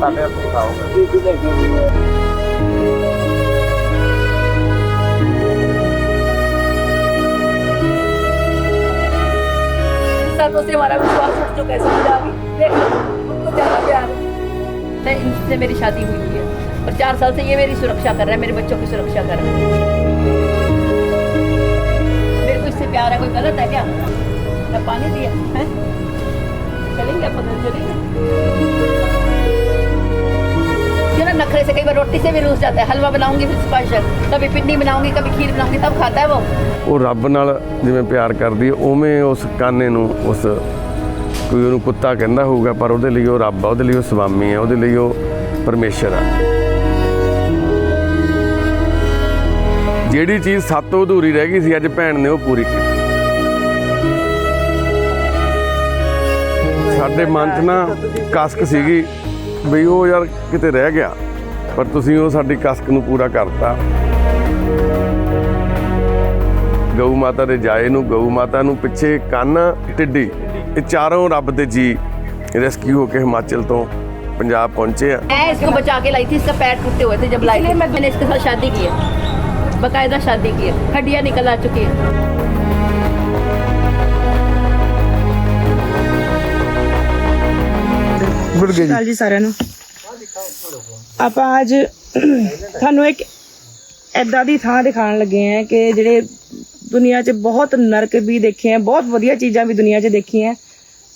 साढ़े आठ से हमारा विश्वास इनसे मेरी शादी हुई हुई है और चार साल से ये मेरी सुरक्षा कर रहा है मेरे बच्चों की सुरक्षा कर रहा है मेरे को इससे प्यार है कोई गलत है क्या पानी दिया है चलेंगे पता चलेंगे नखरे से कई बार रोटी से भी रूस जाता है हलवा बनाऊंगी फिर स्पेशल कभी पिंडी बनाऊंगी कभी खीर बनाऊंगी तब खाता है वो ਉਹ ਰੱਬ ਨਾਲ ਜਿਵੇਂ ਪਿਆਰ ਕਰਦੀ ਹੈ ਉਵੇਂ ਉਸ ਕਾਨੇ ਨੂੰ ਉਸ ਕੋਈ ਉਹਨੂੰ ਕੁੱਤਾ ਕਹਿੰਦਾ ਹੋਊਗਾ ਪਰ ਉਹਦੇ ਲਈ ਉਹ ਰੱਬ ਆ ਉਹਦੇ ਲਈ ਉਹ ਸੁਆਮੀ ਹੈ ਉਹਦੇ ਲਈ ਉਹ ਪਰਮੇਸ਼ਰ ਆ ਜਿਹੜੀ ਚੀਜ਼ ਸਾਤੋਂ ਅਧੂਰੀ ਰਹਿ ਗਈ ਸੀ ਅੱਜ ਭੈਣ ਨੇ ਉਹ ਪੂਰੀ ਕੀਤੀ ਸਾਡੇ ਮਨ 'ਚ ਨਾ ਕਸਕ ਸੀਗੀ ਵੀ ਉਹ ਯਾਰ ਕਿਤੇ ਰਹਿ ਗਿਆ ਪਰ ਤੁਸੀਂ ਉਹ ਸਾਡੀ ਕਸਕ ਨੂੰ ਪੂਰਾ ਕਰਤਾ ਗਊ ਮਾਤਾ ਦੇ ਜਾਏ ਨੂੰ ਗਊ ਮਾਤਾ ਨੂੰ ਪਿੱਛੇ ਕੰਨ ਟਿੱਡੀ ਇਹ ਚਾਰੋਂ ਰੱਬ ਦੇ ਜੀ ਰੈਸਕਿਊ ਹੋ ਕੇ ਹਿਮਾਚਲ ਤੋਂ ਪੰਜਾਬ ਪਹੁੰਚੇ ਆ मैं इसको बचा के लाई थी इसका पैर टूटे हुए थे जब लाई थी मैंने इसके साथ शादी की है बकायदा शादी की है हड्डियां निकल आ चुकी है ਗੁੜ ਗਈ ਕਾਲ ਜੀ ਸਾਰਿਆਂ ਨੂੰ ਆਪਾਂ ਅੱਜ ਤੁਹਾਨੂੰ ਇੱਕ ਐਦਾਂ ਦੀ ਥਾਂ ਦਿਖਾਉਣ ਲੱਗੇ ਆ ਕਿ ਜਿਹੜੇ ਦੁਨੀਆ 'ਚ ਬਹੁਤ ਨਰਕ ਵੀ ਦੇਖੇ ਆ ਬਹੁਤ ਵਧੀਆ ਚੀਜ਼ਾਂ ਵੀ ਦੁਨੀਆ 'ਚ ਦੇਖੀਆਂ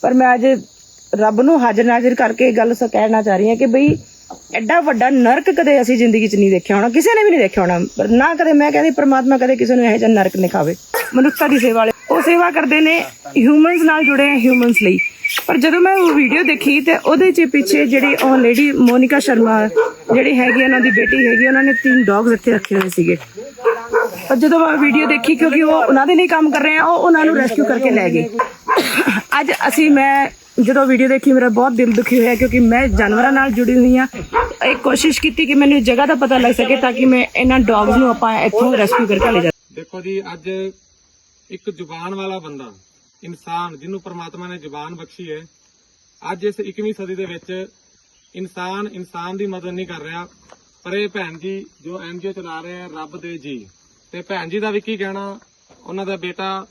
ਪਰ ਮੈਂ ਅੱਜ ਰੱਬ ਨੂੰ ਹਾਜ਼ਰ ਨਾਜ਼ਰ ਕਰਕੇ ਇਹ ਗੱਲ ਸ, ਕਹਿਣਾ ਚਾਹ ਰਹੀ ਹਾਂ ਕਿ ਬਈ ਐਡਾ ਵੱਡਾ ਨਰਕ ਕਦੇ ਅਸੀਂ ਜ਼ਿੰਦਗੀ 'ਚ ਨਹੀਂ ਦੇਖਿਆ ਹੋਣਾ, ਕਿਸੇ ਨੇ ਵੀ ਨਹੀਂ ਦੇਖਿਆ ਹੋਣਾ। ਪਰ ਨਾ ਕਦੇ ਮੈਂ ਕਹਿੰਦੀ ਪ੍ਰਮਾਤਮਾ ਕਦੇ ਕਿਸੇ ਨੂੰ ਇਹੋ ਜਿਹਾ ਨਰਕ ਨਹੀਂ ਖਾਵੇ ਮਨੁੱਖਤਾ ਦੀ ਸੇਵਾ ਵਾਲੇ ਉਹ ਸੇਵਾ ਕਰਦੇ ਨੇ ਹਿਊਮਨਸ ਨਾਲ ਜੁੜੇ ਆ ਹਿਊਮਨਸ ਲਈ। ਪਰ ਜਦੋਂ ਮੈਂ ਉਹ ਵੀਡੀਓ ਦੇਖੀ ਤੇ ਉਹਦੇ 'ਚ ਪਿੱਛੇ ਜਿਹੜੀ ਉਹ ਲੇਡੀ ਮੋਨਿਕਾ ਸ਼ਰਮਾ ਜਿਹੜੀ ਹੈਗੀ ਉਹਨਾਂ ਦੀ ਬੇਟੀ ਹੈਗੀ ਉਹਨਾਂ ਨੇ ਤਿੰਨ ਡੌਗਸ ਇੱਥੇ ਰੱਖੇ ਹੋਏ ਸੀਗੇ। ਪਰ ਜਦੋਂ ਮੈਂ ਵੀਡੀਓ ਦੇਖੀ ਕਿਉਂਕਿ ਉਹ ਉਹਨਾਂ ਦੇ ਲਈ ਕੰਮ ਕਰ ਰਹੇ ਆ, ਉਹ ਉਹਨਾਂ ਨੂੰ ਰੈਸਕਿਊ ਕਰਕੇ ਲੈ ਗਏ। ਅੱਜ ਅਸੀਂ ਮੈਂ ਜਦੋਂ ਵੀਡੀਓ ਦੇਖੀ, ਮੇਰਾ ਬਹੁਤ ਦਿਲ ਦੁਖੀ ਹੋਇਆ ਕਿਉਂਕਿ ਮੈਂ ਜਾਨਵਰਾਂ ਨਾਲ ਜੁੜੀ ਹੋਈ ਆ ਇੱਕ ਕੋਸ਼ਿਸ਼ ਕੀਤੀ ਕਿ ਮੈਨੂੰ ਇਸ ਜਗ੍ਹਾ ਦਾ ਪਤਾ ਲੱਗ ਸਕੇ ਤਾਂ ਕਿ ਮੈਂ ਇਹਨਾਂ ਡੌਗਸ ਨੂੰ ਆਪਾਂ ਇੱਥੋਂ ਰੈਸਕਿਊ ਕਰਕੇ ਲੈ ਜਾ ਦੇਖੋ ਜੀ, ਅੱਜ ਇੱਕ ਜ਼ੁਬਾਨ ਵਾਲਾ ਬੰਦਾ ਇਨਸਾਨ ਜਿਹਨੂੰ ਪ੍ਰਮਾਤਮਾ ਨੇ ਜ਼ੁਬਾਨ ਬਖਸ਼ੀ ਹੈ, ਅੱਜ ਇਸ 21ਵੀਂ ਸਦੀ ਦੇ ਵਿੱਚ ਇਨਸਾਨ ਇਨਸਾਨ ਦੀ ਮਦਦ ਨਹੀਂ ਕਰ ਰਿਹਾ, ਪਰ ਇਹ ਭੈਣ ਜੀ ਜੋ ਐਨਜੀਓ ਚਲਾ ਰਹੇ ਆ, ਰੱਬ ਦੇ ਜੀ। ਤੇ ਭੈਣ ਜੀ ਦਾ ਵੀ ਕੀ ਕਹਿਣਾ, ਉਹਨਾਂ ਦਾ ਬੇਟਾ,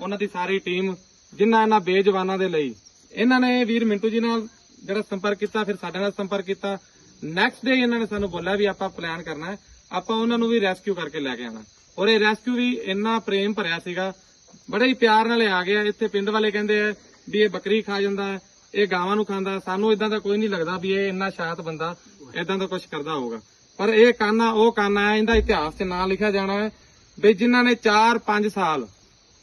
ਉਹਨਾਂ ਦੀ ਸਾਰੀ ਟੀਮ, ਜਿਨ੍ਹਾਂ ਇਹਨਾਂ ਬੇਜਵਾਨਾਂ ਦੇ ਲਈ। ਇਹਨਾਂ ਨੇ ਵੀਰ ਮਿੰਟੂ ਜੀ ਨਾਲ ਜਿਹੜਾ ਸੰਪਰਕ ਕੀਤਾ, ਫਿਰ ਸਾਡੇ ਨਾਲ ਸੰਪਰਕ ਕੀਤਾ। ਨੈਕਸਟ ਡੇ ਇਹਨਾਂ ਨੇ ਸਾਨੂੰ ਬੋਲਿਆ ਵੀ ਆਪਾਂ ਪਲਾਨ ਕਰਨਾ ਹੈ, ਆਪਾਂ ਉਹਨਾਂ ਨੂੰ ਵੀ ਰੈਸਕਿਊ ਕਰਕੇ ਲੈ ਕੇ ਆਣਾ ਔਰ ਇਹ ਰੈਸਕਿਊ ਵੀ ਇੰਨਾ ਪ੍ਰੇਮ ਭਰਿਆ ਸੀਗਾ ਬੜੇ ਹੀ ਪਿਆਰ ਨਾਲ ਆ ਗਿਆ। ਇੱਥੇ ਪਿੰਡ ਵਾਲੇ ਕਹਿੰਦੇ ਆ ਵੀ ਇਹ ਬੱਕਰੀ ਖਾ ਜਾਂਦਾ ਇਹ ਗਾਵਾਂ ਨੂੰ ਖਾਂਦਾ ਸਾਨੂੰ ਇਦਾਂ ਦਾ ਕੋਈ ਨਹੀਂ ਲੱਗਦਾ ਵੀ ਇਹ ਇੰਨਾ ਸ਼ਾਤ ਬੰਦਾ ਇਦਾਂ ਦਾ ਕੁਝ ਕਰਦਾ ਹੋਊਗਾ। ਪਰ ਇਹ ਕਾਨਾ ਉਹ ਕਾਨਾ ਹੈ ਇਹਦਾ ਇਤਿਹਾਸ 'ਚ ਨਾਂ ਲਿਖਿਆ ਜਾਣਾ ਹੈ ਵੀ ਜਿਨ੍ਹਾਂ ਨੇ 4-5 ਸਾਲ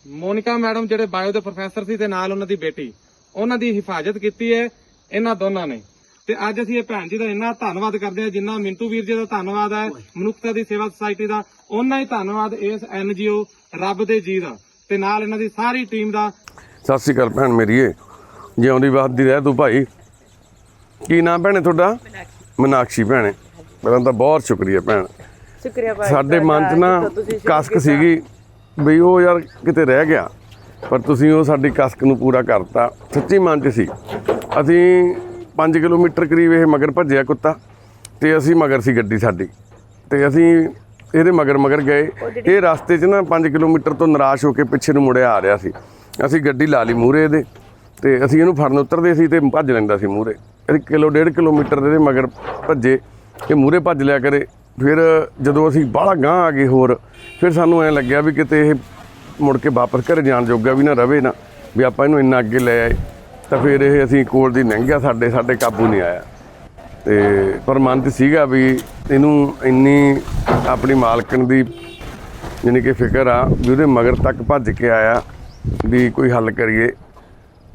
ਮੋਨਿਕਾ ਮੈਡਮ ਜਿਹੜੇ ਬਾਇਓ ਦੇ ਪ੍ਰੋਫੈਸਰ ਸੀ ਤੇ ਨਾਲ ਉਹਨਾਂ ਦੀ ਬੇਟੀ, ਉਹਨਾਂ ਦੀ ਹਿਫਾਜ਼ਤ ਕੀਤੀ ਹੈ ਇਹਨਾਂ ਦੋਨਾਂ ਨੇ। ਤੇ ਅੱਜ ਅਸੀਂ ਇਹ ਭੈਣ ਜੀ ਦਾ ਇੰਨਾ ਧੰਨਵਾਦ ਕਰਦੇ ਹਾਂ, ਜਿੰਨਾ ਮਿੰਟੂ ਵੀਰ ਜੀ ਦਾ ਧੰਨਵਾਦ ਹੈ, ਮਨੁੱਖਤਾ ਦੀ ਸੇਵਾ ਸੁਸਾਇਟੀ ਦਾ ਉਹਨਾਂ ਹੀ ਧੰਨਵਾਦ ਇਸ ਐਨਜੀਓ ਰੱਬ ਦੇ ਜੀ ਦਾ। ਤੇ ਨਾਲ ਇਹਨਾਂ ਦੀ ਸਾਰੀ ਟੀਮ ਦਾ ਸਤਿ ਸ੍ਰੀ ਅਕਾਲ ਭੈਣ ਮੇਰੀਏ। ਜਿਉਂਦੀ ਬਾਦੀ ਰਹਿ ਤੂੰ ਭਾਈ। ਕੀ ਨਾਮ ਭੈਣੇ ਤੁਹਾਡਾ? ਮਨਾਕਸ਼ੀ। ਭੈਣੇ। ਪਹਿਲਾਂ ਤਾਂ ਬਹੁਤ ਸ਼ੁਕਰੀਆ ਭੈਣ। ਸ਼ੁਕਰੀਆ ਭਾਈ ਸਾਡੇ ਮਨ 'ਚ ਨਾ ਕਸਕ ਸੀਗੀ ਵੀ ਉਹ ਯਾਰ ਕਿਤੇ ਰਹਿ ਗਿਆ। ਪਰ ਤੁਸੀਂ ਉਹ ਸਾਡੀ ਕਸਕ ਨੂੰ ਪੂਰਾ ਕਰਤਾ। ਸੱਚੀ ਮਨ 'ਚ ਸੀ। ਅਸੀਂ 5 ਕਿਲੋਮੀਟਰ ਕਰੀਬ ਇਹ ਮਗਰ ਭੱਜਿਆ ਕੁੱਤਾ। ਤੇ ਅਸੀਂ ਮਗਰ ਸੀ ਗੱਡੀ ਸਾਡੀ। ਤੇ ਅਸੀਂ ਇਹਦੇ ਮਗਰ ਮਗਰ ਗਏ। ਇਹ ਰਸਤੇ 'ਚ ਨਾ 5 ਕਿਲੋਮੀਟਰ ਤੋਂ ਨਿਰਾਸ਼ ਹੋ ਕੇ ਪਿੱਛੇ ਨੂੰ ਮੁੜਿਆ ਆ ਰਿਹਾ ਸੀ। ਅਸੀਂ ਗੱਡੀ ਲਾ ਲਈ ਮੂਰੇ ਇਹਦੇ ਤੇ ਅਸੀਂ ਇਹਨੂੰ ਫੜਨ ਉਤਰਦੇ ਸੀ ਤੇ ਭੱਜ ਲੈਂਦਾ ਸੀ ਮੂਰੇ ਇਹ ਕਿਲੋ ਡੇਢ ਕਿਲੋਮੀਟਰ ਦੇ ਮਗਰ ਭੱਜੇ ਇਹ ਮੂਰੇ ਭੱਜ ਲਿਆ ਕਰੇ। ਫਿਰ ਜਦੋਂ ਅਸੀਂ ਬਾਹਲਾ ਗਾਂ ਆ ਗਏ ਹੋਰ ਫਿਰ ਸਾਨੂੰ ਐ ਲੱਗਿਆ ਵੀ ਕਿਤੇ ਇਹ ਮੁੜ ਕੇ ਵਾਪਸ ਘਰੇ ਜਾਣ ਜੋਗਾ ਵੀ ਨਾ ਰਵੇ ਨਾ ਵੀ ਆਪਾਂ ਇਹਨੂੰ ਇੰਨਾ ਅੱਗੇ ਲੈ ਆਏ। ਤਾਂ ਫਿਰ ਇਹ ਅਸੀਂ ਕੋਲ ਦੀ ਲੰਘ ਗਿਆ ਸਾਡੇ ਸਾਡੇ ਕਾਬੂ ਨਹੀਂ ਆਇਆ। ਤੇ ਪਰ ਮਨ 'ਚ ਸੀਗਾ ਵੀ ਇਹਨੂੰ ਇੰਨੀ ਆਪਣੀ ਮਾਲਕਣ ਦੀ ਯਾਨੀ ਕਿ ਫਿਕਰ ਆ ਵੀ ਉਹਦੇ ਮਗਰ ਤੱਕ ਭੱਜ ਕੇ ਆਇਆ ਵੀ ਕੋਈ ਹੱਲ ਕਰੀਏ।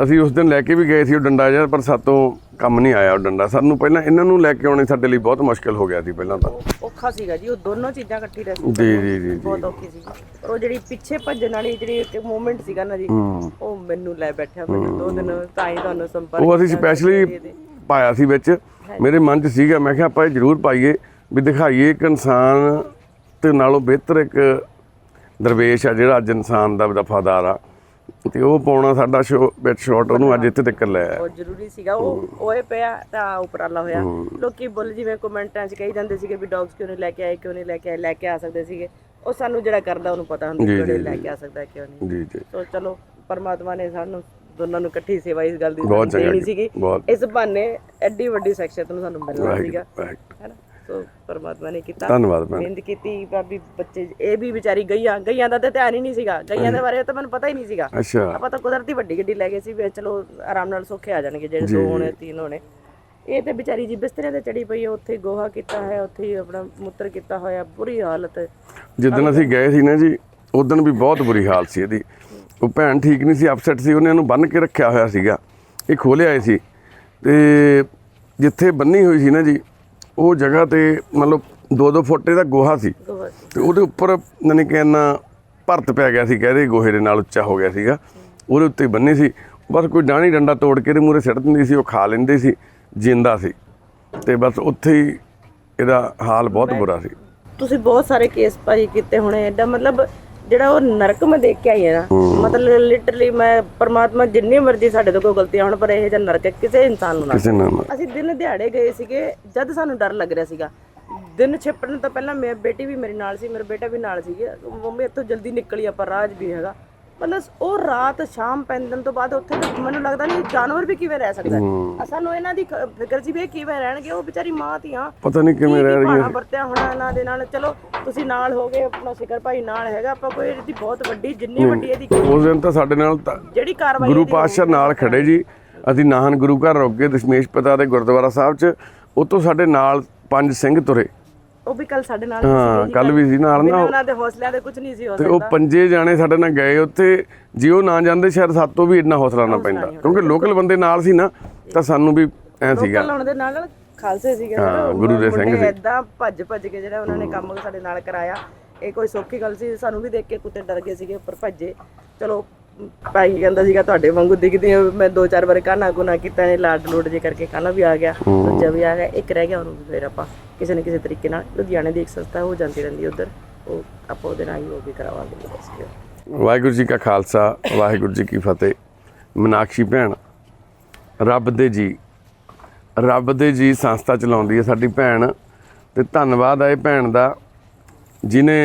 ਅਸੀਂ ਉਸ ਦਿਨ ਲੈ ਕੇ ਵੀ ਗਏ ਸੀ ਉਹ ਡੰਡਾ ਜਿਹਾ ਪਰ ਸਾਤੋਂ ਕੰਮ ਨਹੀਂ ਆਇਆ ਉਹ ਡੰਡਾ। ਸਾਨੂੰ ਪਹਿਲਾਂ ਇਹਨਾਂ ਨੂੰ ਲੈ ਕੇ ਆਉਣੇ ਸਾਡੇ ਲਈ ਬਹੁਤ ਮੁਸ਼ਕਲ ਹੋ ਗਿਆ ਸੀ ਪਹਿਲਾਂ ਤਾਂ। ਔਖਾ ਸੀਗਾ ਜੀ ਉਹ ਦੋਨੋਂ ਚੀਜ਼ਾਂ ਇਕੱਠੀ ਰਹਿ ਜੀ ਜੀ ਜੀ ਬਹੁਤ ਔਖੀ ਸੀ ਉਹ ਜਿਹੜੀ ਪਿੱਛੇ ਭੱਜਣ ਵਾਲੀ ਜਿਹੜੀ ਇੱਕ ਮੂਵਮੈਂਟ ਸੀਗਾ ਨਾ ਜੀ ਉਹ ਮੈਨੂੰ ਲੈ ਬੈਠਿਆ ਮੈਨੂੰ ਦੋ ਦਿਨ ਤਾਂ ਹੀ ਤੁਹਾਨੂੰ ਸੰਪਰਕ ਉਹ ਅਸੀਂ ਸਪੈਸ਼ਲੀ ਪਾਇਆ ਸੀ ਵਿੱਚ। ਮੇਰੇ ਮਨ 'ਚ ਸੀਗਾ ਮੈਂ ਕਿਹਾ ਆਪਾਂ ਇਹ ਜ਼ਰੂਰ ਪਾਈਏ ਵੀ ਦਿਖਾਈਏ ਇੱਕ ਇਨਸਾਨ ਤੇ ਨਾਲੋਂ ਬਿਹਤਰ ਇੱਕ ਦਰਵੇਸ਼ ਆ ਜਿਹੜਾ ਅੱਜ ਇਨਸਾਨ ਦਾ ਵਫਾਦਾਰ ਆ। ਤੇ ਉਹ ਪਾਉਣਾ ਸਾਡਾ ਸ਼ੋ ਵਿੱਚ ਸ਼ਾਟ ਉਹਨੂੰ ਅੱਜ ਇੱਥੇ ਤੱਕ ਲੈ ਬਹੁਤ ਜ਼ਰੂਰੀ ਸੀਗਾ। ਉਹ ਓਏ ਪਿਆ ਤਾਂ ਉਪਰਾਲਾ ਹੋਇਆ। ਲੋਕੀ ਬੋਲ ਜਿਵੇਂ ਕਮੈਂਟਾਂ 'ਚ ਕਹੀ ਜਾਂਦੇ ਸੀਗੇ ਵੀ ਡੌਗਸ ਕਿਉਂ ਨਹੀਂ ਲੈ ਕੇ ਆਏ ਕਿਉਂ ਨਹੀਂ ਲੈ ਕੇ ਆਏ ਲੈ ਕੇ ਆ ਸਕਦੇ ਸੀਗੇ। ਉਹ ਸਾਨੂੰ ਜਿਹੜਾ ਕਰਦਾ ਉਹਨੂੰ ਪਤਾ ਹੁੰਦਾ ਜੀ, ਕਿ ਜੀ, ਲੈ। ਕੇ ਆ ਸਕਦਾ ਕਿਉਂ ਨਹੀਂ। ਜੀ ਜੀ। ਸੋ ਚਲੋ ਪਰਮਾਤਮਾ ਨੇ ਸਾਨੂੰ ਦੋਨਾਂ ਨੂੰ ਇਕੱਠੀ ਸੇਵਾ ਇਸ ਗੱਲ ਦੀ ਬਹੁਤ ਸਾਨੂੰ ਚੰਗਾ ਦੇਣੀ ਸੀਗੀ। ਬਹੁਤ। ਇਸ ਬਹਾਨੇ ਐਡੀ ਵੱਡੀ ਸਖਸ਼ੀਅਤ ਨੂੰ ਸਾਨੂੰ ਮਿਲਣਾ ਵਾਹਿਗੁਰੂ ਸੀਗਾ। ਵਾਹਿਗੁਰੂ। ਹੈਨਾ? ਸੋ ਪਰਮਾਤਮਾ ਨੇ ਕੀਤਾ। ਧੰਨਵਾਦ ਭੈਣ। ਮਿਹਨਤ ਕੀਤੀ ਭਾਬੀ ਬੱਚੇ ਇਹ ਵੀ ਵਿਚਾਰੀ ਗਈਆਂ ਗਈਆਂ ਦਾ ਤਾਂ ਧਿਆਨ ਹੀ ਨਹੀਂ ਸੀਗਾ। ਗਈਆਂ ਦੇ ਬਾਰੇ ਤਾਂ ਮੈਨੂੰ ਪਤਾ ਹੀ ਨਹੀਂ ਸੀਗਾ। ਅੱਛਾ। ਆਪਾਂ ਤਾਂ ਕੁਦਰਤੀ ਵੱਡੀ ਗੱਡੀ ਲੈ ਗਏ ਸੀ ਵੀ ਚਲੋ ਆਰਾਮ ਨਾਲ ਸੌਖੇ ਆ ਜਾਣਗੇ ਜਿਹੜੇ ਦੋ। ਹੋਣੇ ਤਿੰਨ ਹੋਣੇ। ਇਹ ਤੇ ਵਿਚਾਰੀ ਜੀ ਬਿਸਤਰੇ ਤੇ ਚੜੀ ਪਈ ਹੈ ਉੱਥੇ ਗੋਹਾ ਕੀਤਾ ਹੈ ਉੱਥੇ ਹੀ ਆਪਣਾ ਮੁੱਤਰ ਕੀਤਾ ਹੋਇਆ ਬੁਰੀ ਹਾਲਤ। ਜਿੱਦਣ ਅਸੀਂ ਗਏ ਸੀ ਨਾ ਜੀ ਉਦੋਂ ਵੀ ਬਹੁਤ ਬੁਰੀ ਹਾਲਤ ਸੀ ਇਹਦੀ। ਉਹ ਭੈਣ ਠੀਕ ਨਹੀਂ ਸੀ ਅਪਸੈਟ ਸੀ ਉਹਨੇ ਇਹਨੂੰ ਬੰਨ ਕੇ ਰੱਖਿਆ ਹੋਇਆ ਸੀਗਾ। ਇਹ ਖੋਲੇ ਆਏ ਸੀ। ਤੇ ਜਿੱਥੇ ਬੰਨੀ ਹੋਈ ਸੀ ਨਾ ਜੀ ਉਹ ਜਗ੍ਹਾ ਤੇ ਮਤਲਬ 2-2 ਫੁੱਟ ਇਹਦਾ ਗੋਹਾ ਸੀ। ਤੇ ਉਹਦੇ ਉੱਪਰ ਨਨੇ ਕਿ ਭਰਤ ਪੈ ਗਿਆ ਸੀ ਕਹਦੇ ਗੋਹੇ ਦੇ ਨਾਲ ਉੱਚਾ ਹੋ ਗਿਆ ਸੀਗਾ। ਉਹਦੇ ਉੱਤੇ ਬੰਨੀ ਸੀ। ਬਸ ਕੋਈ ਡਾਣੀ ਡੰਡਾ ਤੋੜ ਕੇ ਇਹਦੇ ਮੂਰੇ ਸਿੱਟ ਦਿੰਦੀ ਸੀ ਉਹ ਖਾ ਲੈਂਦੇ ਸੀ ਜਿੰਦਾ ਸੀ। ਤੇ ਬਸ ਉੱਥੇ ਹੀ ਇਹਦਾ ਹਾਲ ਬਹੁਤ ਬੁਰਾ ਸੀ। ਤੁਸੀਂ ਬਹੁਤ ਸਾਰੇ ਕੇਸ ਭਾਜੀ ਕੀਤੇ ਹੋਣੇ। ਐਡਾ ਮਤਲਬ ਜਿਹੜਾ ਉਹ ਨਰਕ ਮੈਂ ਦੇਖ ਕੇ ਆਈ ਹਾਂ ਨਾ ਮਤਲਬ ਲਿਟਰਲੀ ਮੈਂ ਪਰਮਾਤਮਾ ਜਿੰਨੀ ਮਰਜ਼ੀ ਸਾਡੇ ਤੋਂ ਕੋਈ ਗਲਤੀਆਂ ਹੋਣ ਪਰ ਇਹ ਜਿਹਾ ਨਰਕ ਕਿਸੇ ਇਨਸਾਨ ਨੂੰ ਨਾ ਕਿਸੇ ਅਸੀਂ ਦਿਨ ਦਿਹਾੜੇ ਗਏ ਸੀਗੇ ਜਦ ਸਾਨੂੰ ਡਰ ਲੱਗ ਰਿਹਾ ਸੀਗਾ। ਦਿਨ ਛਿਪਣ ਤੋਂ ਪਹਿਲਾਂ ਮੇਰੀ ਬੇਟੀ ਵੀ ਮੇਰੇ ਨਾਲ ਸੀ ਮੇਰਾ ਬੇਟਾ ਵੀ ਨਾਲ ਸੀਗੇ ਮੰਮੀ ਇੱਥੋਂ ਜਲਦੀ ਨਿਕਲੀ ਆਪਾਂ ਰਾਜ ਵੀ ਹੈਗਾ। ਮਤਲਬ ਉਹ ਰਾਤ ਸ਼ਾਮ ਪੈਂਦਨ ਤੋਂ ਬਾਅਦ ਉੱਥੇ ਤਾਂ ਮੈਨੂੰ ਲੱਗਦਾ ਨਹੀਂ ਜਾਨਵਰ ਵੀ ਕਿਵੇਂ ਰਹਿ ਸਕਦਾ ਹੈ। ਸਾਨੂੰ ਇਹਨਾਂ ਦੀ ਖ- ਫਿਕਰ ਸੀ ਵੀ ਇਹ ਕਿਵੇਂ ਰਹਿਣਗੇ ਉਹ ਵਿਚਾਰੀ ਮਾਂ ਧੀਆਂ। ਪਤਾ ਨਹੀਂ ਕਿਵੇਂ ਰਹਿ ਰਹੀਆਂ ਰਹੀਆਂ ਵਰਤਿਆ ਹੋਣਾ ਇਹਨਾਂ ਦੇ ਨਾਲ। ਚਲੋ ਤੁਸੀਂ ਨਾਲ ਹੋਗੇ ਆਪਣਾ ਸ਼ਿਕਰ ਭਾਈ ਨਾਲ ਹੈਗਾ। ਆਪਾਂ ਕੋਈ ਇਹਦੀ ਬਹੁਤ ਵੱਡੀ ਜਿੰਨੀ ਵੱਡੀ ਇਹਦੀ ਉਸ ਦਿਨ ਤਾਂ ਸਾਡੇ ਨਾਲ ਤਾਂ ਜਿਹੜੀ ਕਾਰਵਾਈ ਗੁਰੂ ਪਾਤਸ਼ਾਹ ਨਾਲ ਖੜੇ ਜੀ। ਅਸੀਂ ਨਾਹਨ ਗੁਰੂ ਘਰ ਰੋਕੇ ਦਸ਼ਮੇਸ਼ ਪਿਤਾ ਦੇ ਗੁਰਦੁਆਰਾ ਸਾਹਿਬ 'ਚ। ਉਤੋਂ ਸਾਡੇ ਨਾਲ ਪੰਜ ਸਿੰਘ ਤੁਰੇ। ਉਹ ਵੀ ਕੱਲ ਸਾਡੇ ਨਾਲ ਹਾਂ ਕੱਲ ਵੀ ਸੀ ਨਾਲ ਨਾ ਉਹਨਾਂ ਦੇ ਹੌਸਲਿਆਂ ਦੇ ਕੁਝ ਨਹੀਂ ਸੀ ਹੋ ਤੇ ਉਹ ਪੰਜੇ ਜਾਣੇ ਸਾਡੇ ਨਾਲ ਗਏ ਉੱਥੇ ਜੇ ਉਹ ਨਾ ਜਾਂਦੇ ਸ਼ਾਇਦ ਸਾਤੋਂ ਵੀ ਇੰਨਾ ਹੌਸਲਾ ਨਾ ਪੈਂਦਾ। ਕਿਉਂਕਿ ਲੋਕਲ ਬੰਦੇ ਨਾਲ ਸੀ ਨਾ ਤਾਂ ਸਾਨੂੰ ਵੀ ਐ ਸੀਗਾ। ਲੋਕਲ ਹੋਣ ਦੇ ਨਾਲ ਨਾਲ ਖਾਲਸੇ ਸੀਗੇ ਹਾਂ, ਗੁਰੂ ਦੇ ਸਿੰਘ ਸੀ। ਇਦਾਂ ਭੱਜ ਭੱਜ ਕੇ ਜਿਹੜਾ ਉਹਨਾਂ ਨੇ ਕੰਮ ਸਾਡੇ ਨਾਲ ਕਰਾਇਆ। ਇਹ ਕੋਈ ਸੌਖੀ ਗੱਲ ਸੀ ਸਾਨੂੰ ਵੀ ਦੇਖ ਕੇ ਕੁੱਤੇ ਡਰ ਗਏ ਸੀਗੇ ਉੱਪਰ ਭੱਜੇ। ਚਲੋ ਭਾਈ ਕਹਿੰਦਾ ਸੀਗਾ ਤੁਹਾਡੇ ਵਾਂਗੂ ਦਿਖਦੀ ਹਾਂ। ਮੈਂ ਦੋ ਚਾਰ ਵਾਰ ਕਾਨਾ ਗੁਨਾ ਕੀਤਾ ਨੇ ਲਾਡ ਲੋਡ ਜੇ ਕਰਕੇ ਕਾਨਾ ਵੀ ਆ ਗਿਆ ਦੂਜਾ ਵੀ ਆ ਗਿਆ ਇੱਕ ਰਹਿ ਗਿਆ ਉਹਨੂੰ ਵੀ ਫਿਰ ਆਪਾਂ ਕਿਸੇ ਨਾ ਕਿਸੇ ਤਰੀਕੇ ਨਾਲ। ਲੁਧਿਆਣੇ ਦੀ ਇੱਕ ਸੰਸਥਾ ਹੋ ਜਾਂਦੀ ਰਹਿੰਦੀ ਉਧਰ ਉਹ ਆਪਾਂ ਉਹਦੇ ਨਾਲ ਹੀ ਉਹ ਵੀ ਕਰਾਵਾਂਗੇ ਬਸ ਵਾਹਿਗੁਰੂ ਜੀ ਕਾ ਖਾਲਸਾ ਵਾਹਿਗੁਰੂ ਜੀ ਕੀ ਫਤਿਹ। ਮਨਾਕਸ਼ੀ ਭੈਣ ਰੱਬ ਦੇ ਜੀ ਰੱਬ ਦੇ ਜੀ ਸੰਸਥਾ ਚਲਾਉਂਦੀ ਹੈ ਸਾਡੀ ਭੈਣ ਤੇ ਧੰਨਵਾਦ ਹੈ ਭੈਣ ਦਾ ਜਿਨੇ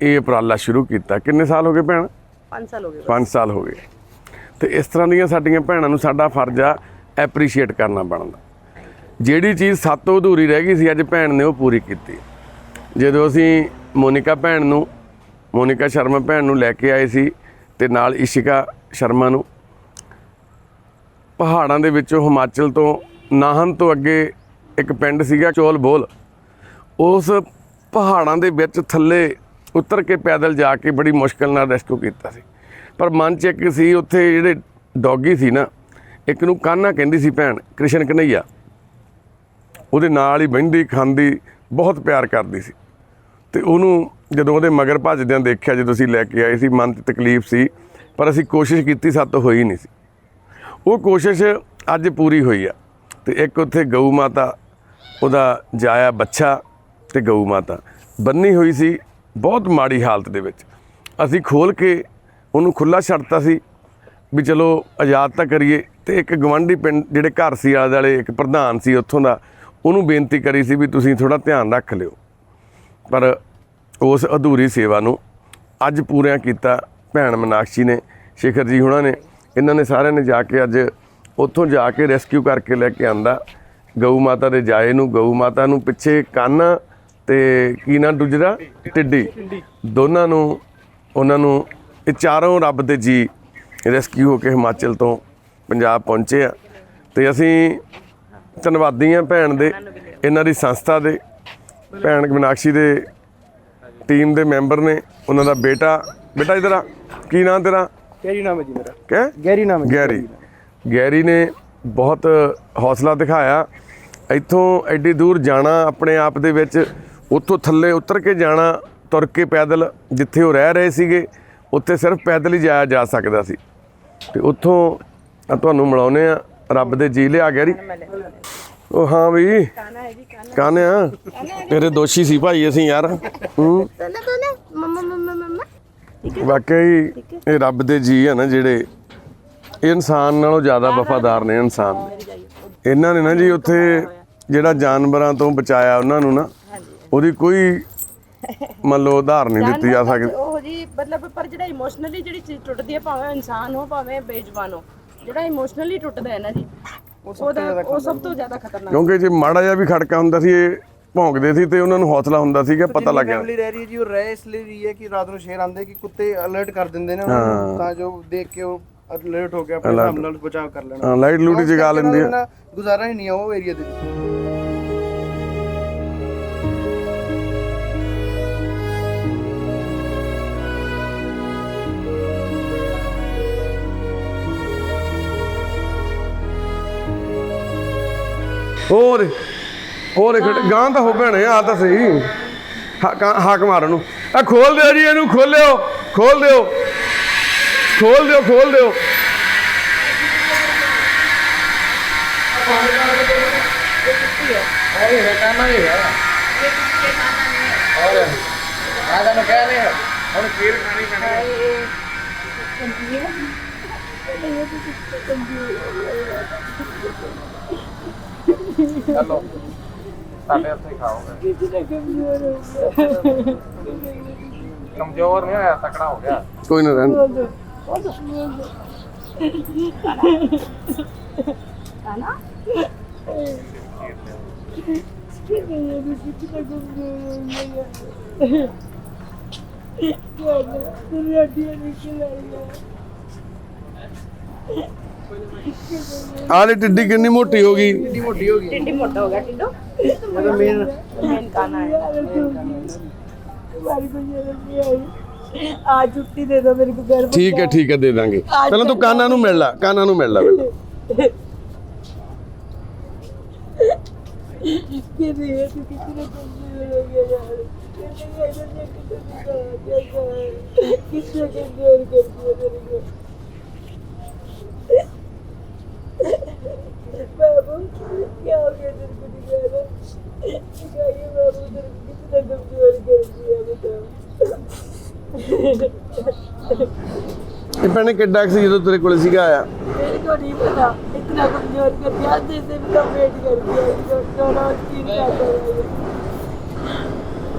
ਇਹ ਉਪਰਾਲਾ ਸ਼ੁਰੂ ਕੀਤਾ। ਕਿੰਨੇ ਸਾਲ ਹੋ ਗਏ ਭੈਣ? 5 ਸਾਲ ਹੋ ਗਏ 5 ਸਾਲ ਹੋ ਗਏ। ਤੇ ਇਸ ਤਰ੍ਹਾਂ ਦੀਆਂ ਸਾਡੀਆਂ ਭੈਣਾਂ ਨੂੰ ਸਾਡਾ ਫਰਜ਼ ਆ ਐਪਰੀਸ਼ੀਏਟ ਕਰਨਾ ਬਣਦਾ ਜਿਹੜੀ ਚੀਜ਼ ਸਾਤੋਂ ਅਧੂਰੀ ਰਹਿ ਗਈ ਸੀ, ਅੱਜ ਭੈਣ ਨੇ ਉਹ ਪੂਰੀ ਕੀਤੀ। ਜਦੋਂ ਅਸੀਂ ਮੋਨਿਕਾ ਭੈਣ ਨੂੰ, ਮੋਨਿਕਾ ਸ਼ਰਮਾ ਭੈਣ ਨੂੰ ਲੈ ਕੇ ਆਏ ਸੀ ਤੇ ਨਾਲ ਇਸ਼ਿਕਾ ਸ਼ਰਮਾ ਨੂੰ, ਪਹਾੜਾਂ ਦੇ ਵਿੱਚੋਂ ਹਿਮਾਚਲ ਤੋਂ ਨਾਹਨ ਤੋਂ ਅੱਗੇ ਇੱਕ ਪਿੰਡ ਸੀਗਾ ਚੋਲ ਬੋਲ। ਉਸ ਪਹਾੜਾਂ ਦੇ ਵਿੱਚ ਥੱਲੇ ਉਤਰ ਕੇ ਪੈਦਲ ਜਾ ਕੇ ਬੜੀ ਮੁਸ਼ਕਲ ਨਾਲ ਰੈਸਕਿਊ ਕੀਤਾ ਸੀ। ਪਰ ਮਨ ਚ ਇੱਕ ਸੀ, ਉੱਥੇ ਜਿਹੜੇ ਡੌਗੀ ਸੀ ਨਾ, ਇੱਕ ਨੂੰ ਕਾਨਾ ਕਹਿੰਦੀ ਸੀ ਭੈਣ, ਕ੍ਰਿਸ਼ਨ ਕਨਈਆ। ਉਹਦੇ ਨਾਲ ਹੀ ਬਹਿੰਦੀ, ਖਾਂਦੀ, ਬਹੁਤ ਪਿਆਰ ਕਰਦੀ ਸੀ। ਤੇ ਉਹਨੂੰ ਜਦੋਂ ਉਹਦੇ ਮਗਰ ਭੱਜਦਿਆਂ ਦੇਖਿਆ, ਜਦੋਂ ਅਸੀਂ ਲੈ ਕੇ ਆਏ ਸੀ, ਮਨ 'ਚ ਤਕਲੀਫ ਸੀ, ਪਰ ਅਸੀਂ ਕੋਸ਼ਿਸ਼ ਕੀਤੀ ਸਾਤੋਂ ਹੋਈ ਨਹੀਂ ਸੀ। ਉਹ ਕੋਸ਼ਿਸ਼ ਅੱਜ ਪੂਰੀ ਹੋਈ ਆ। ਤੇ ਇੱਕ ਉੱਥੇ ਗਊ ਮਾਤਾ, ਉਹਦਾ ਜਾਇਆ ਬੱਚਾ ਤੇ ਗਊ ਮਾਤਾ। ਬੰਨੀ ਹੋਈ ਸੀ ਬਹੁਤ ਮਾੜੀ ਹਾਲਤ ਦੇ ਵਿੱਚ। ਅਸੀਂ ਖੋਲ ਕੇ ਉਹਨੂੰ ਖੁੱਲਾ ਛੱਡਤਾ ਸੀ ਵੀ ਚਲੋ ਆਜ਼ਾਦ ਤਾਂ ਕਰੀਏ ਤੇ ਇੱਕ ਗਵੰਡੀ ਪਿੰਡ ਜਿਹੜੇ ਘਰ ਸੀ ਆਲੇ ਦੁਆਲੇ, ਇੱਕ ਪ੍ਰਧਾਨ ਸੀ ਉੱਥੋਂ ਦਾ, ਉਹਨੂੰ ਬੇਨਤੀ ਕਰੀ ਸੀ ਵੀ ਤੁਸੀਂ ਥੋੜਾ ਧਿਆਨ ਰੱਖ ਲਿਓ। ਪਰ ਉਸ ਅਧੂਰੀ ਸੇਵਾ ਨੂੰ ਅੱਜ ਪੂਰਿਆਂ ਕੀਤਾ ਭੈਣ ਮਨਾਕਸ਼ੀ ਨੇ, ਸ਼ੇਖਰ ਜੀ ਹੁਣਾਂ ਨੇ। ਇਹਨਾਂ ਨੇ ਸਾਰਿਆਂ ਨੇ ਜਾ ਕੇ ਅੱਜ ਉੱਥੋਂ ਜਾ ਕੇ ਰੈਸਕਿਊ ਕਰਕੇ ਲੈ ਕੇ ਆਂਦਾ। ਗਊ ਮਾਤਾ ਦੇ ਜਾਏ ਨੂੰ, ਗਊ ਮਾਤਾ ਨੂੰ ਪਿੱਛੇ ਕੰਨ ਤੇ ਕੀ ਨਾ ਦੂਜਾ ਟਿੱਡੀ। ਦੋਨਾਂ ਨੂੰ ਉਹਨਾਂ ਨੂੰ ਇਹ ਚਾਰੋਂ ਰੱਬ ਦੇ ਜੀ ਰੈਸਕਿਊ ਹੋ ਕੇ ਹਿਮਾਚਲ ਤੋਂ ਪੰਜਾਬ ਪਹੁੰਚੇ ਆ। ਤੇ ਅਸੀਂ ਧੰਨਵਾਦੀ ਆ ਭੈਣ ਦੇ ਇਹਨਾਂ ਦੀ ਸੰਸਥਾ ਦੇ। ਭੈਣ ਮਨਾਕਸ਼ੀ ਦੇ ਟੀਮ ਦੇ ਮੈਂਬਰ ਨੇ ਉਹਨਾਂ ਦਾ ਬੇਟਾ। ਬੇਟਾ ਇਧਰ ਆ ਕੀ ਨਾਮ ਤੇਰਾ? ਗੈਰੀ ਨਾਮ ਹੈ ਜੀ ਮੇਰਾ। ਕਿਆ? ਗੈਰੀ ਨਾਮ ਹੈ ਗੈਰੀ। ਗੈਰੀ ਨੇ ਬਹੁਤ ਹੌਸਲਾ ਦਿਖਾਇਆ। ਇੱਥੋਂ ਐਡੀ ਦੂਰ ਜਾਣਾ ਆਪਣੇ ਆਪ ਦੇ ਵਿੱਚ ਉੱਥੋਂ ਥੱਲੇ ਉਤਰ ਕੇ ਜਾਣਾ, ਤੁਰ ਕੇ ਪੈਦਲ ਜਿੱਥੇ ਉਹ ਰਹਿ ਰਹੇ ਸੀਗੇ, ਉੱਥੇ ਸਿਰਫ ਪੈਦਲ ਹੀ ਜਾਇਆ ਜਾ ਸਕਦਾ ਸੀ। ਤੇ ਉੱਥੋਂ ਤੁਹਾਨੂੰ ਮਿਲਾਉਨੇ ਆ ਰੱਬ ਦੇ ਜੀ ਲਿਆ ਗਿਆ ਗੈਰੀ ਉਹ ਹਾਂ ਵੀ ਕਾਨਾ ਹੈ ਤੇਰੇ ਦੋਸ਼ੀ ਸੀ ਭਾਈ ਅਸੀਂ ਯਾਰ। ਹੂੰ। ਕਾਨਾ ਵਾਕਈ ਇਹ ਰੱਬ ਦੇ ਜੀ ਆ ਨਾ ਜਿਹੜੇ, ਇਹ ਇਨਸਾਨ ਨਾਲੋਂ ਜ਼ਿਆਦਾ ਵਫਾਦਾਰ ਨੇ ਇਨਸਾਨ। ਇਹਨਾਂ ਨੇ ਨਾ ਜੀ ਉੱਥੇ ਜਿਹੜਾ ਜਾਨਵਰਾਂ ਤੋਂ ਬਚਾਇਆ ਉਹਨਾਂ ਨੂੰ ਨਾ ਉਹਦੀ ਕੋਈ ਮੰਨ ਲਓ ਉਦਾਹਰਨ ਨਹੀਂ ਦਿੱਤੀ ਜਾ ਸਕਦੀ। ਉਹ ਜੀ ਮਤਲਬ ਪਰ ਜਿਹੜਾ ਇਮੋਸ਼ਨਲੀ ਜਿਹੜੀ ਚੀਜ਼ ਟੁੱਟਦੀ ਹੈ ਭਾਵੇਂ ਇਨਸਾਨ ਹੋ ਭਾਵੇਂ ਬੇਜ਼ਬਾਨ ਹੋ ਜਿਹੜਾ ਇਮੋਸ਼ਨਲੀ ਟੁੱਟਦਾ ਹੈ ਨਾ ਜੀ ਉਹਦਾ ਉਹ ਸਭ ਤੋਂ ਜ਼ਿਆਦਾ ਖਤਰਨਾਕ। ਕਿਉਂਕਿ ਜੇ ਮਾੜਾ ਜਿਹਾ ਵੀ ਖੜਕਾ ਹੁੰਦਾ ਸੀ ਇਹ ਭੌਂਕਦੇ ਸੀ ਤੇ ਉਹਨਾਂ ਨੂੰ ਹੌਸਲਾ ਹੁੰਦਾ ਸੀ ਕਿ ਪਤਾ ਲੱਗ ਗਿਆ ਫੈਮਿਲੀ ਰਹਿ ਰਹੀ ਹੈ ਜੀ ਉਹ ਰਹਿ ਇਸ ਲਈ ਰਹੀ ਹੈ ਕਿ ਰਾਤ ਨੂੰ ਸ਼ੇਰ ਆਂਦੇ ਕਿ ਕੁੱਤੇ ਅਲਰਟ ਕਰ ਦਿੰਦੇ ਨੇ ਉਹਨਾਂ ਨੂੰ ਤਾਂ ਜੋ ਦੇਖ ਕੇ ਉਹ ਅਲਰਟ ਹੋ ਕੇ ਆਪਣੇ ਹਿਸਾਬ ਨਾਲ ਬਚਾਅ ਕਰ ਲੈਣਾ। ਹਾਂ, ਲਾਈਟ ਲੂਟੀ ਜਗਾ ਲੈਂਦੀ ਆ। ਦਾ ਗੁਜ਼ਾਰਾ ਹੀ ਨਹੀਂ ਹੈ ਉਹ ਏਰੀਆ ਦੇ ਵਿੱਚ। ਹੋਰ ਹੋਰ ਇੱਕ ਗਾਂ ਤਾਂ ਹੋ ਭੈਣੇ ਆ ਤਾਂ ਸਹੀ। ਹਾਕ ਮਾਰਨ ਨੂੰ ਆ ਖੋਲ ਦਿਓ ਜੀ ਇਹਨੂੰ ਖੋਲਿਓ ਖੋਲ ਦਿਓ। ਖੋਲ ਦਿਓ ਖੋਲ ਦਿਓ। ਸਾਡੇ ਹੱਥੇ ਖਾਓਗੇ। ਕਮਜ਼ੋਰ ਨਹੀਂ ਹੋਇਆ ਤਕੜਾ ਹੋ ਗਿਆ। ਕੋਈ ਨਾ ਰਹਿਣ ਆਲੇ ਟਿੱਡੀ ਕਿੰਨੀ ਮੋਟੀ ਹੋ ਗਈ? ਟਿੱਡੀ ਮੋਟੀ ਹੋ ਗਈ। ਟਿੱਡੀ ਮੋਟਾ ਹੋ ਗਿਆ ਟਿੱਡੋ। ਮੇਰਾ ਮੇਨ ਮੇਨ ਕਾਨਾ ਹੈ। ਆ ਜੁੱਤੀ ਦੇ ਦੋ ਮੇਰੇ ਕੋ ਗਰਮ ਠੀਕ ਹੈ ਠੀਕ ਹੈ ਦੇ ਦਾਂਗੇ। ਪਹਿਲਾਂ ਤੂੰ ਕਾਨਾ ਨੂੰ ਮਿਲ ਲੈ ਕਾਨਾ ਨੂੰ ਮਿਲ ਲੈ ਪਹਿਲਾਂ। ਕਿ ਰੇ ਤੂੰ ਕਿਤੇ ਨਾ ਕੋਈ ਹੋ ਗਿਆ ਯਾਰ? ਕਿਸੇ ਕੇ ਦੇਰ ਕਰ ਦਿਆ ਮੇਰੇ ਕੋ बाबू क्या हो गया तेरे को दिखाना दिखाइए बाबू तेरे को कितना कमजोर कर दिया बताओ ਇਹ ਭੈਣੇ ਕਿੱਡਾ ਕੁ ਸੀ ਜਦੋਂ ਤੇਰੇ ਕੋਲ ਸੀਗਾ ਆਇਆ मेरे को नहीं पता इतना कमजोर कर दिया जैसे भी कम वेट कर दिया इसको रोज खीर खाता है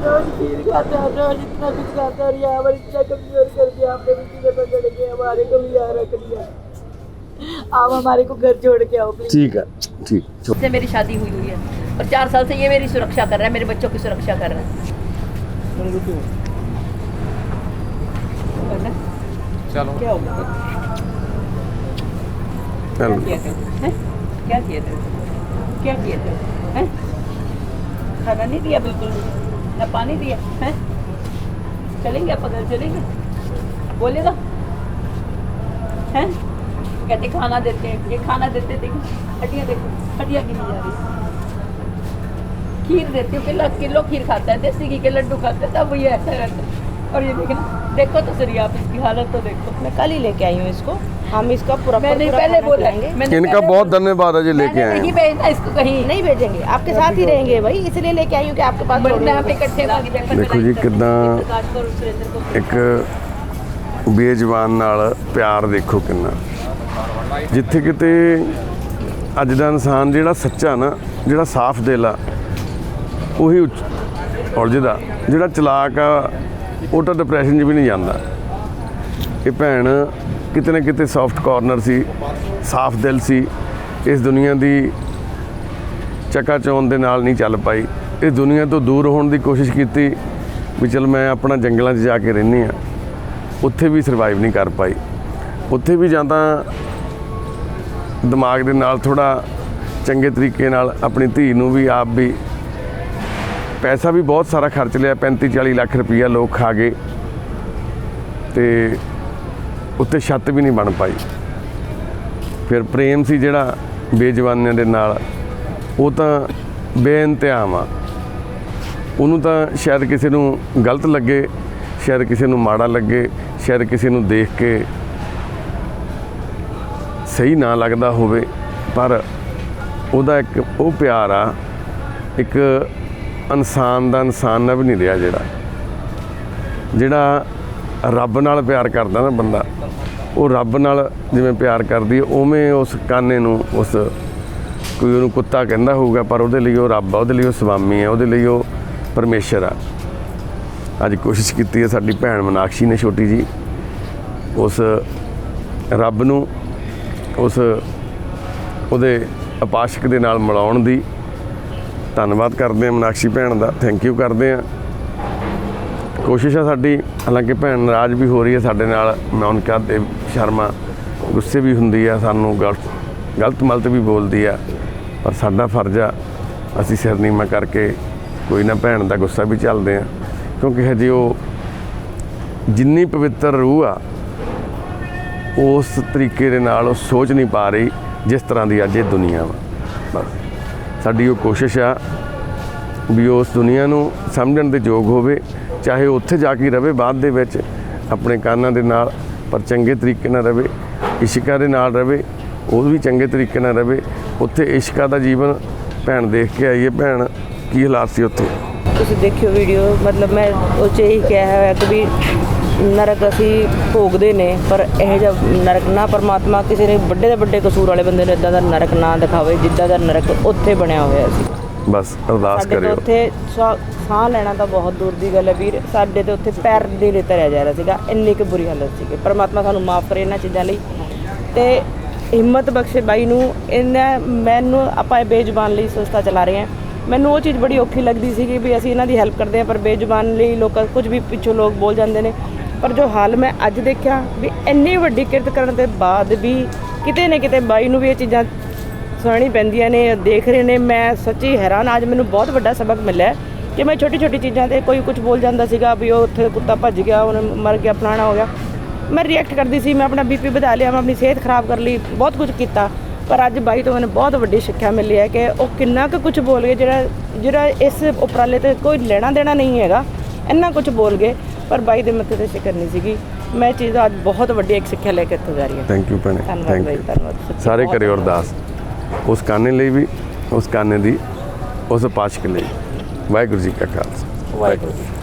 रोज खीर खाता है रोज इतना कुछ खाता है यहाँ पर इतना कमजोर कर दिया आपने भी किसी पकड़ के हमारे को भी यहाँ रख दिया आप हमारे को घर छोड़ के आओ ठीक है ठीक से मेरी शादी हुई हुई है और चार साल से ये मेरी सुरक्षा कर रहा है मेरे बच्चों की सुरक्षा कर रहा है। चलो। क्या होगा क्या किया क्या किया था? क्या खाना नहीं दिया बिल्कुल? ना पानी दिया? हैं? चलेंगे आप घर चलेंगे? बोलेगा? हैं? कहते खाना देते हैं। ये खाना देते देखो हड्डियाँ देखो हड्डियाँ गिनी जा रही। खीर देती हूँ किलो किलो खीर खाता है देसी घी के लड्डू खाते हैं तब ये ऐसा रहता है। और ये देखना देखो तो सही आप इसकी हालत तो देखो। मैं कल ही लेके आई हूँ इसको। हम इसका पूरा मैंने पूरा पहले बोला। इनका बहुत धन्यवाद है जी लेके आए नहीं भेजना इसको कहीं। नहीं भेजेंगे आपके साथ ही रहेंगे भाई इसलिए लेके आई हूँ कि आपके पास बड़े छोड़ने यहाँ पे इकट्ठे देखो देखो जी कितना प्रकाश को और सुरेंद्र को ਇੱਕ ਜਿੱਥੇ ਕਿਤੇ ਅੱਜ ਦਾ ਇਨਸਾਨ ਜਿਹੜਾ ਸੱਚਾ ਨਾ, ਜਿਹੜਾ ਸਾਫ਼ ਦਿਲ ਆ, ਉਹੀ ਉੱਚ- ਉਲਝਦਾ। ਜਿਹੜਾ ਚਲਾਕ ਆ, ਉਹ ਤਾਂ ਡਿਪਰੈਸ਼ਨ 'ਚ ਵੀ ਨਹੀਂ ਜਾਂਦਾ। ਇਹ ਭੈਣ, ਕਿਤੇ ਨਾ ਕਿਤੇ ਸੌਫਟ ਕਾਰਨਰ ਸੀ, ਸਾਫ਼ ਦਿਲ ਸੀ, ਇਸ ਦੁਨੀਆ ਦੀ ਚਕਾਚੌਂਧ ਦੇ ਨਾਲ ਨਹੀਂ ਚੱਲ ਪਾਈ। ਇਸ ਦੁਨੀਆ ਤੋਂ ਦੂਰ ਹੋਣ ਦੀ ਕੋਸ਼ਿਸ਼ ਕੀਤੀ ਵੀ ਚਲ ਮੈਂ ਆਪਣਾ ਜੰਗਲਾਂ 'ਚ ਜਾ ਕੇ ਰਹਿੰਦੀ ਆ ਉੱਥੇ ਵੀ ਸਰਵਾਈਵ ਨਹੀਂ ਕਰ ਪਾਈ। ਉੱਥੇ ਵੀ ਜਾਂ ਤਾਂ ਦਿਮਾਗ ਦੇ ਨਾਲ ਥੋੜਾ ਚੰਗੇ ਤਰੀਕੇ ਨਾਲ ਆਪਣੀ ਧੀ ਨੂੰ ਵੀ, ਆਪ ਵੀ ਪੈਸਾ ਵੀ ਬਹੁਤ ਸਾਰਾ ਖਰਚ ਲਿਆ 35 40 ਲੱਖ ਰੁਪਈਆ ਲੋਕ ਖਾ ਗਏ ਤੇ ਉੱਤੇ ਛੱਤ ਵੀ ਨਹੀਂ ਬਣ ਪਾਈ। ਫਿਰ ਪ੍ਰੇਮ ਸੀ ਜਿਹੜਾ ਬੇਜਵਾਨਿਆਂ ਦੇ ਨਾਲ, ਉਹ ਤਾਂ ਬੇਇੰਤਿਹਾਮ ਆ। ਉਹਨੂੰ ਤਾਂ ਸ਼ਾਇਦ ਕਿਸੇ ਨੂੰ ਗਲਤ ਲੱਗੇ, ਸ਼ਾਇਦ ਕਿਸੇ ਨੂੰ ਮਾੜਾ ਲੱਗੇ, ਸ਼ਾਇਦ ਕਿਸੇ ਨੂੰ ਦੇਖ ਕੇ ਸਹੀ ਨਾ ਲੱਗਦਾ ਹੋਵੇ, ਪਰ ਉਹਦਾ ਇੱਕ, ਉਹ ਪਿਆਰ ਆ, ਇੱਕ ਇਨਸਾਨ ਦਾ ਇਨਸਾਨ ਨਾਲ ਵੀ ਨਹੀਂ ਰਿਹਾ ਜਿਹੜਾ। ਜਿਹੜਾ ਰੱਬ ਨਾਲ ਪਿਆਰ ਕਰਦਾ ਨਾ ਬੰਦਾ, ਉਹ ਰੱਬ ਨਾਲ ਜਿਵੇਂ ਪਿਆਰ ਕਰਦੀ ਹੈ ਉਵੇਂ ਉਸ ਕਾਨੇ ਨੂੰ, ਉਸ ਕੋਈ ਉਹਨੂੰ ਕੁੱਤਾ ਕਹਿੰਦਾ ਹੋਊਗਾ, ਪਰ ਉਹਦੇ ਲਈ ਉਹ ਰੱਬ ਆ, ਉਹਦੇ ਲਈ ਉਹ ਸੁਆਮੀ ਹੈ ਉਹਦੇ ਲਈ ਉਹ ਪਰਮੇਸ਼ਰ ਆ। ਅੱਜ ਕੋਸ਼ਿਸ਼ ਕੀਤੀ ਹੈ ਸਾਡੀ ਭੈਣ ਮਨਾਕਸ਼ੀ ਨੇ ਛੋਟੀ ਜੀ ਉਸ ਰੱਬ ਨੂੰ ਉਸ ਉਹਦੇ ਅਪਾਸ਼ਕ ਦੇ ਨਾਲ ਮਿਲਾਉਣ ਦੀ ਧੰਨਵਾਦ ਕਰਦੇ ਹਾਂ ਮਨਾਕਸ਼ੀ ਭੈਣ ਦਾ ਥੈਂਕ ਯੂ ਕਰਦੇ ਹਾਂ। ਕੋਸ਼ਿਸ਼ ਆ ਸਾਡੀ, ਹਾਲਾਂਕਿ ਭੈਣ ਨਾਰਾਜ਼ ਵੀ ਹੋ ਰਹੀ ਹੈ ਸਾਡੇ ਨਾਲ ਮੌਨਿਕਾ ਦੇ ਸ਼ਰਮਾ, ਗੁੱਸੇ ਵੀ ਹੁੰਦੀ ਆ, ਸਾਨੂੰ ਗਲਤ ਗਲਤ ਮਲਤ ਵੀ ਬੋਲਦੀ ਆ, ਪਰ ਸਾਡਾ ਫਰਜ਼ ਆ, ਅਸੀਂ ਸਿਰਨੀਮਾ ਕਰਕੇ ਕੋਈ ਨਾ ਭੈਣ ਦਾ ਗੁੱਸਾ ਵੀ ਚੱਲਦੇ ਆ ਕਿਉਂਕਿ ਹਜੇ ਉਹ ਜਿੰਨੀ ਪਵਿੱਤਰ ਰੂਹ ਆ ਉਸ ਤਰੀਕੇ ਦੇ ਨਾਲ ਉਹ ਸੋਚ ਨਹੀਂ ਪਾ ਰਹੀ ਜਿਸ ਤਰ੍ਹਾਂ ਦੀ ਅੱਜ ਇਹ ਦੁਨੀਆ ਵਾ। ਬਸ। ਸਾਡੀ ਉਹ ਕੋਸ਼ਿਸ਼ ਆ ਵੀ ਉਸ ਦੁਨੀਆ ਨੂੰ ਸਮਝਣ ਦੇ ਯੋਗ ਹੋਵੇ, ਚਾਹੇ ਉਹ ਉੱਥੇ ਜਾ ਕੇ ਰਵੇ, ਬਾਅਦ ਦੇ ਵਿੱਚ ਆਪਣੇ ਕਾਨਾਂ ਦੇ ਨਾਲ, ਪਰ ਚੰਗੇ ਤਰੀਕੇ ਨਾਲ ਰਵੇ, ਇਸ਼ਕਾ ਦੇ ਨਾਲ ਰਵੇ, ਉਹ ਵੀ ਚੰਗੇ ਤਰੀਕੇ ਨਾਲ ਰਵੇ। ਉੱਥੇ ਇਸ਼ਕਾ ਦਾ ਜੀਵਨ ਭੈਣ ਦੇਖ ਕੇ ਆਈਏ ਭੈਣ, ਕੀ ਹਾਲਾਤ ਸੀ ਉੱਥੇ? ਤੁਸੀਂ ਦੇਖਿਓ ਵੀਡੀਓ ਮਤਲਬ ਮੈਂ ਉਹ 'ਚ ਇਹੀ ਕਿਹਾ ਹੋਇਆ ਕਿ ਵੀ ਨਰਕ ਅਸੀਂ ਭੋਗਦੇ ਨੇ ਪਰ ਇਹ ਜਿਹਾ ਨਰਕ ਨਾ ਪਰਮਾਤਮਾ ਕਿਸੇ ਨੇ ਵੱਡੇ ਤੋਂ ਵੱਡੇ ਕਸੂਰ ਵਾਲੇ ਬੰਦੇ ਨੂੰ ਇਦਾਂ ਦਾ ਨਰਕ ਨਾ ਦਿਖਾਵੇ ਜਿੱਦਾਂ ਦਾ ਨਰਕ ਉੱਥੇ ਬਣਿਆ ਹੋਇਆ ਸੀ। ਬਸ ਅਰਦਾਸ ਕਰਿਓ। ਉੱਥੇ ਸਾ- ਸਾਹ ਲੈਣਾ ਤਾਂ ਬਹੁਤ ਦੂਰ ਦੀ ਗੱਲ ਹੈ ਵੀਰ ਸਾਡੇ ਤੇ ਉੱਥੇ ਪੈਰ ਨਹੀਂ ਲੈ ਧਰਿਆ ਜਾ ਰਿਹਾ ਸੀਗਾ ਇੰਨੀ ਕੁ ਬੁਰੀ ਹਾਲਤ ਸੀਗੀ। ਪਰਮਾਤਮਾ ਸਾਨੂੰ ਮਾਫ ਕਰੇ ਇਹਨਾਂ ਚੀਜ਼ਾਂ ਲਈ। ਤੇ ਹਿੰਮਤ ਬਖਸ਼ੇ ਬਾਈ ਨੂੰ ਇਹਨਾਂ ਮੈਨੂੰ ਆਪਾਂ ਇਹ ਬੇਜ਼ੁਬਾਨ ਲਈ ਸੰਸਥਾ ਚਲਾ ਰਹੇ ਹਾਂ। ਮੈਨੂੰ ਉਹ ਚੀਜ਼ ਬੜੀ ਔਖੀ ਲੱਗਦੀ ਸੀਗੀ ਵੀ ਅਸੀਂ ਇਹਨਾਂ ਦੀ ਹੈਲਪ ਕਰਦੇ ਹਾਂ ਪਰ ਬੇਜ਼ੁਬਾਨ ਲਈ ਲੋਕ ਕੁਝ ਵੀ ਪਿੱਛੋਂ ਲੋਕ ਬੋਲ ਜਾਂਦੇ ਨੇ। ਪਰ ਜੋ ਹਾਲ ਮੈਂ ਅੱਜ ਦੇਖਿਆ ਵੀ ਇੰਨੀ ਵੱਡੀ ਕਿਰਤ ਕਰਨ ਦੇ ਬਾਅਦ ਵੀ ਕਿਤੇ ਨਾ ਕਿਤੇ ਬਾਈ ਨੂੰ ਵੀ ਇਹ ਚੀਜ਼ਾਂ ਸੁਣਨੀ ਪੈਂਦੀਆਂ ਨੇ, ਦੇਖ ਰਹੇ ਨੇ। ਮੈਂ ਸੱਚੀ ਹੈਰਾਨ, ਅੱਜ ਮੈਨੂੰ ਬਹੁਤ ਵੱਡਾ ਸਬਕ ਮਿਲਿਆ ਕਿ ਮੈਂ ਛੋਟੀ ਛੋਟੀ ਚੀਜ਼ਾਂ ਤੇ ਕੋਈ ਕੁਝ ਬੋਲ ਜਾਂਦਾ ਸੀਗਾ ਵੀ ਉਹ ਉੱਥੇ ਕੁੱਤਾ ਭੱਜ ਗਿਆ, ਉਹਨੇ ਮਰ ਗਿਆ, ਫਲਾਣਾ ਹੋ ਗਿਆ। ਮੈਂ ਰਿਐਕਟ ਕਰਦੀ ਸੀ, ਮੈਂ ਆਪਣਾ ਬੀਪੀ ਵਧਾ ਲਿਆ, ਮੈਂ ਆਪਣੀ ਸਿਹਤ ਖਰਾਬ ਕਰ ਲਈ, ਬਹੁਤ ਕੁਝ ਕੀਤਾ। ਪਰ ਅੱਜ ਬਾਈ ਤੋਂ ਮੈਨੂੰ ਬਹੁਤ ਵੱਡੀ ਸਿੱਖਿਆ ਮਿਲੀ ਹੈ ਕਿ ਉਹ ਕਿੰਨਾ ਕੁ ਕੁਝ ਬੋਲ ਗਏ, ਜਿਹੜਾ ਜਿਹੜਾ ਇਸ ਉਪਰਾਲੇ ਤੇ ਕੋਈ ਲੈਣਾ ਦੇਣਾ ਨਹੀਂ ਹੈਗਾ, ਇੰਨਾ ਕੁਝ ਬੋਲ ਗਏ। ਪਰ ਬਾਈ ਦੇ ਮੱਥੇ ਤੇ ਸ਼ਿਕਰ ਨਹੀਂ ਸੀਗੀ। ਮੈਂ ਚੀਜ਼ ਅੱਜ ਬਹੁਤ ਵੱਡੀ ਇੱਕ ਸਿੱਖਿਆ ਲੈ ਕੇ ਇੱਥੇ ਜਾ ਰਹੀ ਹਾਂ। ਥੈਂਕ ਯੂ ਭੈਣੇ। ਥੈਂਕ ਯੂ ਸਾਰੇ ਕਰਿਓ ਅਰਦਾਸ। ਉਸ ਕਾਨੇ ਲਈ ਵੀ ਉਸ ਕਾਨੇ ਦੀ ਉਸ ਪਾਸ਼ਕ ਲਈ। ਵਾਹਿਗੁਰੂ ਜੀ ਕਾ ਖਾਲਸਾ। ਵਾਹਿਗੁਰੂ ਜੀ